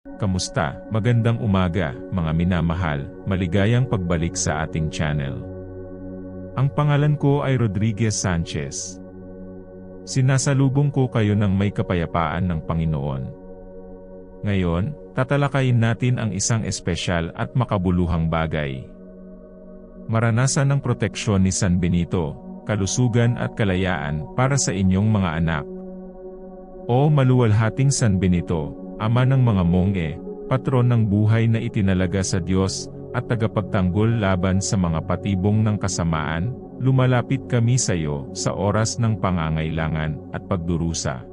Kamusta? Magandang umaga, mga minamahal, maligayang pagbalik sa ating channel. Ang pangalan ko ay Rodriguez Sanchez. Sinasalubong ko kayo ng may kapayapaan ng Panginoon. Ngayon, tatalakayin natin ang isang espesyal at makabuluhang bagay. Maranasan ng proteksyon ni San Benito, kalusugan at kalayaan para sa inyong mga anak. O maluwalhating San Benito, ama ng mga mongge, patron ng buhay na itinalaga sa Diyos, at tagapagtanggol laban sa mga patibong ng kasamaan, lumalapit kami sa iyo sa oras ng pangangailangan at pagdurusa.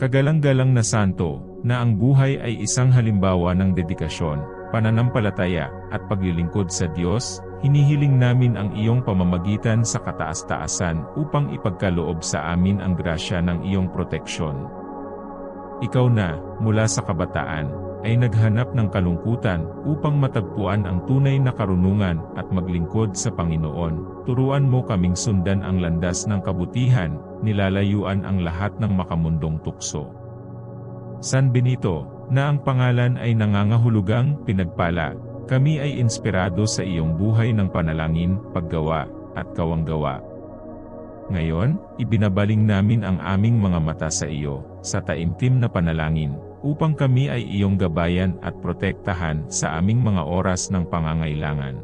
Kagalang-galang na santo, na ang buhay ay isang halimbawa ng dedikasyon, pananampalataya, at paglilingkod sa Diyos, hinihiling namin ang iyong pamamagitan sa kataas-taasan upang ipagkaloob sa amin ang grasya ng iyong proteksyon. Ikaw na, mula sa kabataan, ay naghanap ng kalungkutan upang matagpuan ang tunay na karunungan at maglingkod sa Panginoon. Turuan mo kaming sundan ang landas ng kabutihan, nilalayuan ang lahat ng makamundong tukso. San Benito, na ang pangalan ay nangangahulugang pinagpala, kami ay inspirado sa iyong buhay ng panalangin, paggawa, at kawanggawa. Ngayon, ibinabaling namin ang aming mga mata sa iyo, sa taimtim na panalangin, upang kami ay iyong gabayan at protektahan sa aming mga oras ng pangangailangan.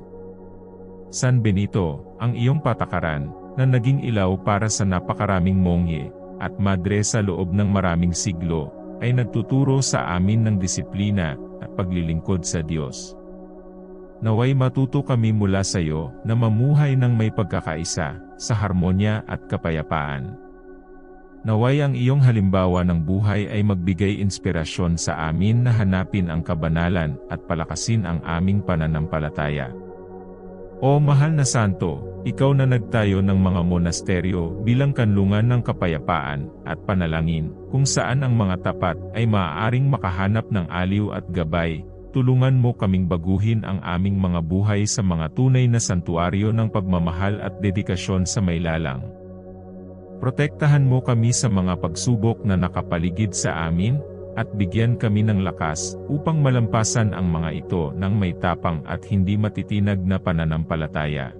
San Benito, ang iyong patakaran, na naging ilaw para sa napakaraming mongye, at madre sa loob ng maraming siglo, ay nagtuturo sa amin ng disiplina at paglilingkod sa Diyos. Naway matuto kami mula sa iyo na mamuhay ng may pagkakaisa, sa harmonya at kapayapaan. Naway ang iyong halimbawa ng buhay ay magbigay inspirasyon sa amin na hanapin ang kabanalan at palakasin ang aming pananampalataya. O mahal na santo, ikaw na nagtayo ng mga monasteryo bilang kanlungan ng kapayapaan at panalangin, kung saan ang mga tapat ay maaaring makahanap ng aliw at gabay, tulungan mo kaming baguhin ang aming mga buhay sa mga tunay na santuaryo ng pagmamahal at dedikasyon sa may lalang. Protektahan mo kami sa mga pagsubok na nakapaligid sa amin, at bigyan kami ng lakas upang malampasan ang mga ito ng may tapang at hindi matitinag na pananampalataya.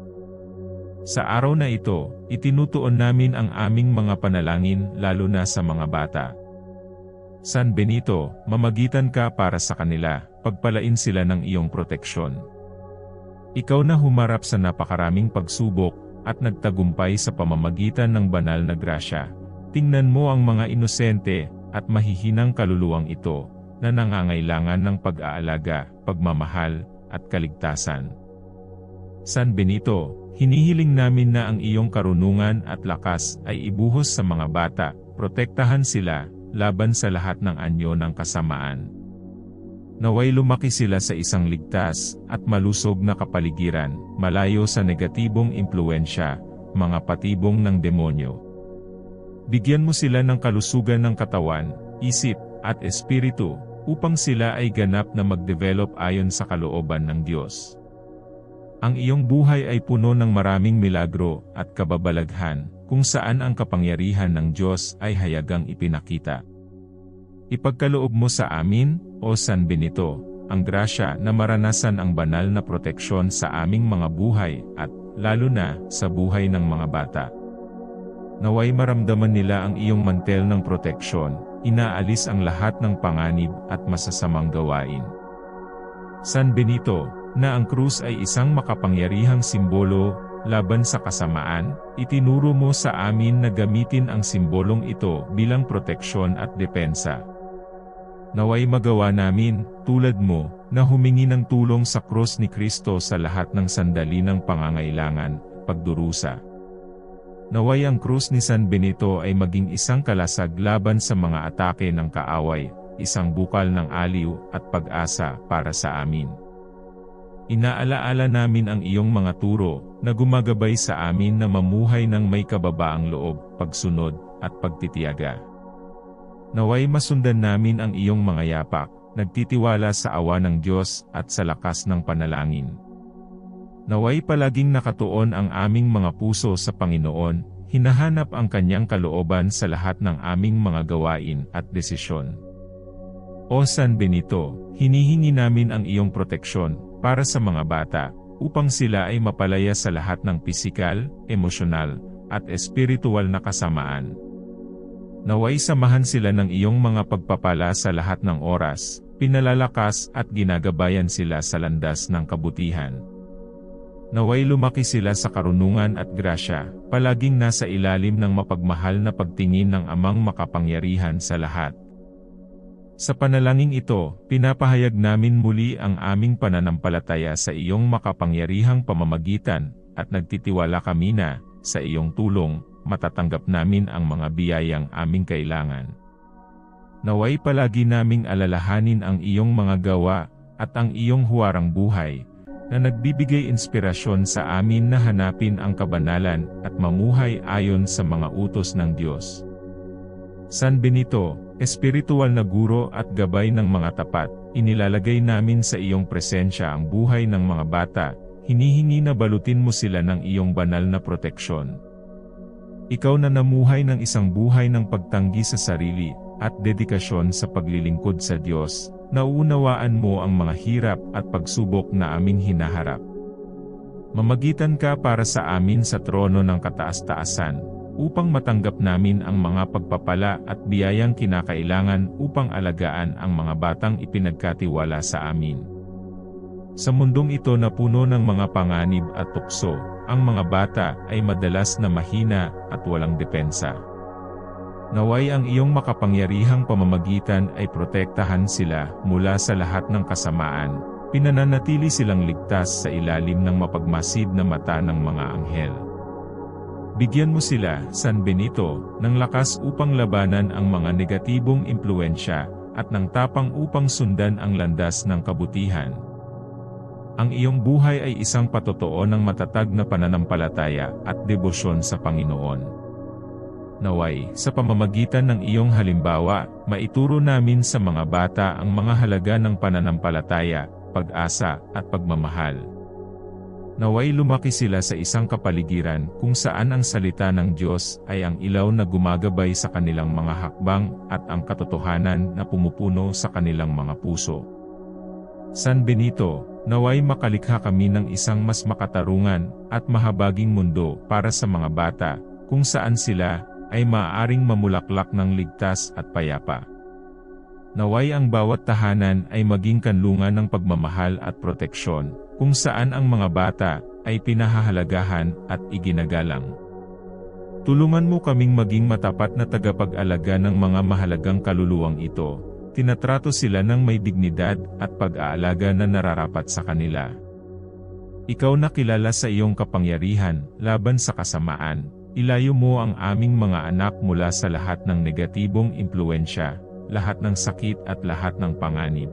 Sa araw na ito, itinutuon namin ang aming mga panalangin lalo na sa mga bata. San Benito, mamagitan ka para sa kanila, pagpalain sila ng iyong proteksyon. Ikaw na humarap sa napakaraming pagsubok, at nagtagumpay sa pamamagitan ng banal na grasya. Tingnan mo ang mga inosente, at mahihinang kaluluwang ito, na nangangailangan ng pag-aalaga, pagmamahal, at kaligtasan. San Benito, hinihiling namin na ang iyong karunungan at lakas ay ibuhos sa mga bata, protektahan sila, laban sa lahat ng anyo ng kasamaan. Naway lumaki sila sa isang ligtas at malusog na kapaligiran, malayo sa negatibong impluensya, mga patibong ng demonyo. Bigyan mo sila ng kalusugan ng katawan, isip, at espiritu, upang sila ay ganap na mag-develop ayon sa kalooban ng Diyos. Ang iyong buhay ay puno ng maraming milagro at kababalaghan, kung saan ang kapangyarihan ng Diyos ay hayagang ipinakita. Ipagkaloob mo sa amin, o San Benito, ang grasya na maranasan ang banal na proteksyon sa aming mga buhay at, lalo na, sa buhay ng mga bata. Naway maramdaman nila ang iyong mantel ng proteksyon, inaalis ang lahat ng panganib at masasamang gawain. San Benito, na ang krus ay isang makapangyarihang simbolo laban sa kasamaan, itinuro mo sa amin na gamitin ang simbolong ito bilang proteksyon at depensa. Naway magawa namin, tulad mo, na humingi ng tulong sa krus ni Kristo sa lahat ng sandali ng pangangailangan, pagdurusa. Naway ang krus ni San Benito ay maging isang kalasag laban sa mga atake ng kaaway, isang bukal ng aliw at pag-asa para sa amin. Inaalaala namin ang iyong mga turo, na gumagabay sa amin na mamuhay ng may kababaang loob, pagsunod, at pagtitiyaga. Naway masundan namin ang iyong mga yapak, nagtitiwala sa awa ng Diyos at sa lakas ng panalangin. Naway palaging nakatuon ang aming mga puso sa Panginoon, hinahanap ang kanyang kalooban sa lahat ng aming mga gawain at desisyon. O San Benito, hinihingi namin ang iyong proteksyon para sa mga bata upang sila ay mapalaya sa lahat ng pisikal, emosyonal, at espiritual na kasamaan. Naway samahan sila ng iyong mga pagpapala sa lahat ng oras, pinalalakas at ginagabayan sila sa landas ng kabutihan. Naway lumaki sila sa karunungan at grasya, palaging nasa ilalim ng mapagmahal na pagtingin ng amang makapangyarihan sa lahat. Sa panalangin ito, pinapahayag namin muli ang aming pananampalataya sa iyong makapangyarihang pamamagitan, at nagtitiwala kami na, sa iyong tulong, matatanggap namin ang mga biyayang aming kailangan. Naway palagi naming alalahanin ang iyong mga gawa, at ang iyong huwarang buhay, na nagbibigay inspirasyon sa amin na hanapin ang kabanalan at mamuhay ayon sa mga utos ng Diyos. San Benito, espiritual na guro at gabay ng mga tapat, inilalagay namin sa iyong presensya ang buhay ng mga bata, hinihingi na balutin mo sila ng iyong banal na proteksyon. Ikaw na namuhay ng isang buhay ng pagtanggi sa sarili, at dedikasyon sa paglilingkod sa Diyos, nauunawaan mo ang mga hirap at pagsubok na aming hinaharap. Mamagitan ka para sa amin sa trono ng kataas-taasan, upang matanggap namin ang mga pagpapala at biyayang kinakailangan upang alagaan ang mga batang ipinagkatiwala sa amin. Sa mundong ito na puno ng mga panganib at tukso, ang mga bata ay madalas na mahina at walang depensa. Naway ang iyong makapangyarihang pamamagitan ay protektahan sila mula sa lahat ng kasamaan, pinananatili silang ligtas sa ilalim ng mapagmasid na mata ng mga anghel. Bigyan mo sila, San Benito, ng lakas upang labanan ang mga negatibong impluensya, at ng tapang upang sundan ang landas ng kabutihan. Ang iyong buhay ay isang patotoo ng matatag na pananampalataya at debosyon sa Panginoon. Naway, sa pamamagitan ng iyong halimbawa, maituro namin sa mga bata ang mga halaga ng pananampalataya, pag-asa, at pagmamahal. Naway lumaki sila sa isang kapaligiran kung saan ang salita ng Diyos ay ang ilaw na gumagabay sa kanilang mga hakbang at ang katotohanan na pumupuno sa kanilang mga puso. San Benito, naway makalikha kami ng isang mas makatarungan at mahabaging mundo para sa mga bata, kung saan sila ay maaaring mamulaklak ng ligtas at payapa. Naway ang bawat tahanan ay maging kanlungan ng pagmamahal at proteksyon, kung saan ang mga bata ay pinahahalagahan at iginagalang. Tulungan mo kaming maging matapat na tagapag-alaga ng mga mahalagang kaluluwang ito, tinatrato sila ng may dignidad at pag-aalaga na nararapat sa kanila. Ikaw na kilala sa iyong kapangyarihan, laban sa kasamaan, Ilayo mo ang aming mga anak mula sa lahat ng negatibong impluensya, lahat ng sakit at lahat ng panganib.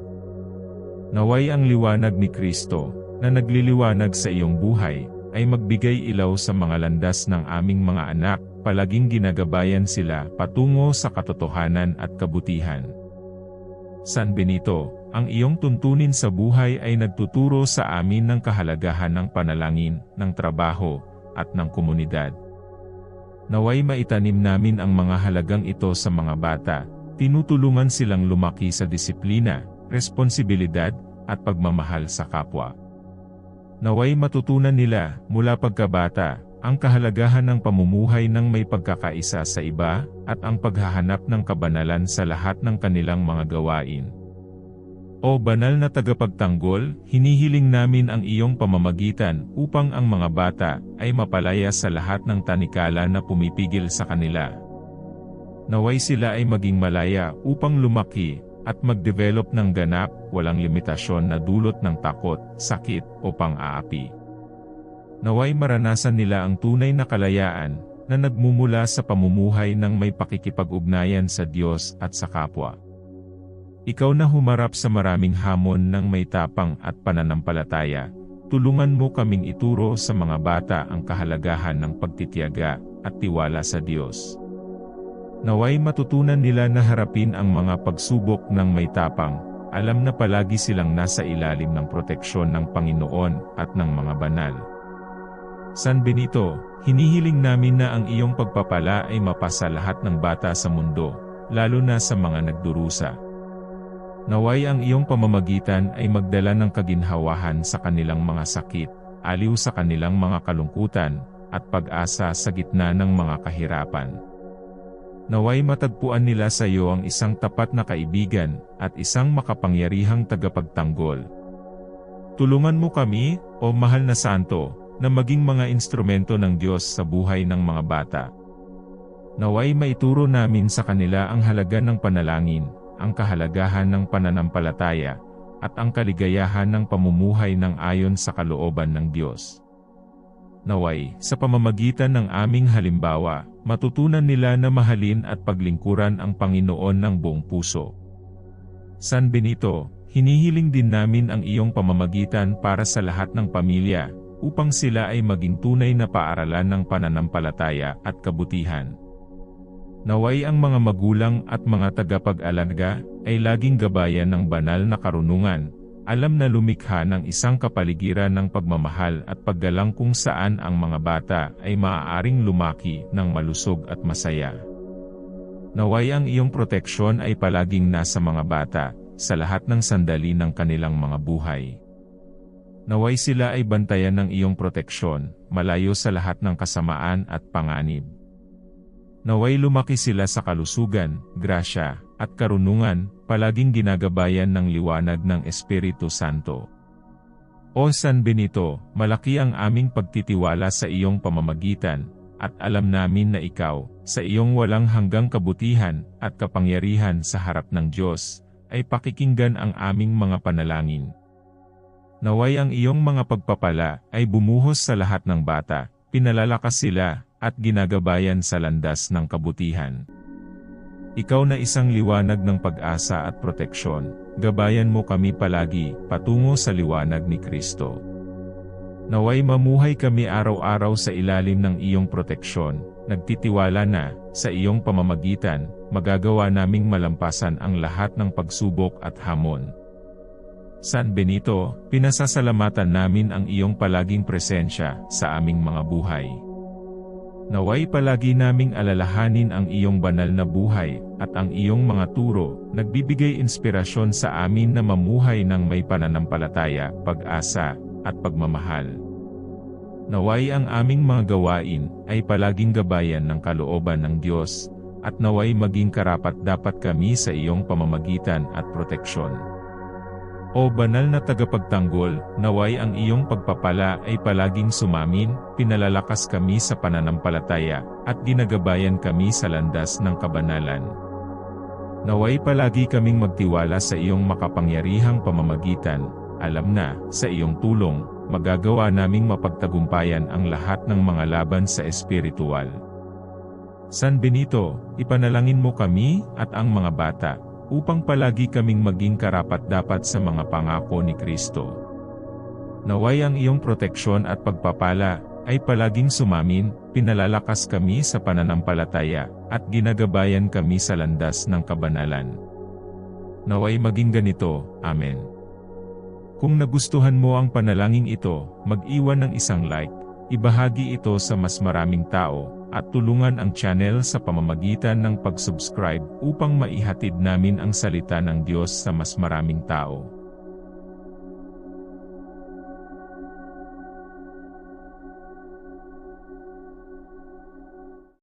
Naway ang liwanag ni Kristo, na nagliliwanag sa iyong buhay, ay magbigay ilaw sa mga landas ng aming mga anak, palaging ginagabayan sila patungo sa katotohanan at kabutihan. San Benito, ang iyong tuntunin sa buhay ay nagtuturo sa amin ng kahalagahan ng panalangin, ng trabaho, at ng komunidad. Naway maitanim namin ang mga halagang ito sa mga bata, tinutulungan silang lumaki sa disiplina, responsibilidad, at pagmamahal sa kapwa. Naway matutunan nila, mula pagkabata, ang kahalagahan ng pamumuhay ng may pagkakaisa sa iba, at ang paghahanap ng kabanalan sa lahat ng kanilang mga gawain. O banal na tagapagtanggol, hinihiling namin ang iyong pamamagitan upang ang mga bata ay mapalaya sa lahat ng tanikala na pumipigil sa kanila. Naway sila ay maging malaya upang lumaki at mag-develop ng ganap, walang limitasyon na dulot ng takot, sakit o pang-aapi. Naway maranasan nila ang tunay na kalayaan na nagmumula sa pamumuhay ng may pakikipag-ugnayan sa Diyos at sa kapwa. Ikaw na humarap sa maraming hamon ng may tapang at pananampalataya, tulungan mo kaming ituro sa mga bata ang kahalagahan ng pagtitiyaga at tiwala sa Diyos. Naway matutunan nila na harapin ang mga pagsubok ng may tapang, alam na palagi silang nasa ilalim ng proteksyon ng Panginoon at ng mga banal. San Benito, hinihiling namin na ang iyong pagpapala ay mapasa lahat ng bata sa mundo, lalo na sa mga nagdurusa. Naway ang iyong pamamagitan ay magdala ng kaginhawahan sa kanilang mga sakit, aliw sa kanilang mga kalungkutan, at pag-asa sa gitna ng mga kahirapan. Naway matagpuan nila sa iyo ang isang tapat na kaibigan, at isang makapangyarihang tagapagtanggol. Tulungan mo kami, o mahal na santo, na maging mga instrumento ng Diyos sa buhay ng mga bata. Naway maituro namin sa kanila ang halaga ng panalangin, ang kahalagahan ng pananampalataya, at ang kaligayahan ng pamumuhay ng ayon sa kalooban ng Diyos. Naway, sa pamamagitan ng aming halimbawa, matutunan nila na mahalin at paglingkuran ang Panginoon ng buong puso. San Benito, hinihiling din namin ang iyong pamamagitan para sa lahat ng pamilya, upang sila ay maging tunay na paaralan ng pananampalataya at kabutihan. Naway ang mga magulang at mga tagapag-alaga ay laging gabayan ng banal na karunungan, alam na lumikha ng isang kapaligiran ng pagmamahal at paggalang kung saan ang mga bata ay maaaring lumaki ng malusog at masaya. Naway ang iyong proteksyon ay palaging nasa mga bata, sa lahat ng sandali ng kanilang mga buhay. Naway sila ay bantayan ng iyong proteksyon, malayo sa lahat ng kasamaan at panganib. Naway lumaki sila sa kalusugan, grasya, at karunungan, palaging ginagabayan ng liwanag ng Espiritu Santo. O San Benito, malaki ang aming pagtitiwala sa iyong pamamagitan, at alam namin na ikaw, sa iyong walang hanggang kabutihan at kapangyarihan sa harap ng Diyos, ay pakikinggan ang aming mga panalangin. Naway ang iyong mga pagpapala ay bumuhos sa lahat ng bata, pinalalakas sila, at ginagabayan sa landas ng kabutihan. Ikaw na isang liwanag ng pag-asa at proteksyon, gabayan mo kami palagi, patungo sa liwanag ni Kristo. Naway mamuhay kami araw-araw sa ilalim ng iyong proteksyon, nagtitiwala na, sa iyong pamamagitan, magagawa naming malampasan ang lahat ng pagsubok at hamon. San Benito, pinasasalamatan namin ang iyong palaging presensya sa aming mga buhay. Naway palagi naming alalahanin ang iyong banal na buhay, at ang iyong mga turo, nagbibigay inspirasyon sa amin na mamuhay ng may pananampalataya, pag-asa, at pagmamahal. Naway ang aming mga gawain, ay palaging gabayan ng kalooban ng Diyos, at naway maging karapat dapat kami sa iyong pamamagitan at proteksyon. O banal na tagapagtanggol, naway ang iyong pagpapala ay palaging sumamin, pinalalakas kami sa pananampalataya, at ginagabayan kami sa landas ng kabanalan. Naway palagi kaming magtiwala sa iyong makapangyarihang pamamagitan, alam na, sa iyong tulong, magagawa naming mapagtagumpayan ang lahat ng mga laban sa espiritual. San Benito, ipanalangin mo kami at ang mga bata, upang palagi kaming maging karapat-dapat sa mga pangako ni Kristo. Naway ang iyong proteksyon at pagpapala ay palaging sumamin, pinalalakas kami sa pananampalataya, at ginagabayan kami sa landas ng kabanalan. Naway maging ganito, Amen. Kung nagustuhan mo ang panalangin ito, mag-iwan ng isang like, ibahagi ito sa mas maraming tao, at tulungan ang channel sa pamamagitan ng pag-subscribe upang maihatid namin ang salita ng Diyos sa mas maraming tao.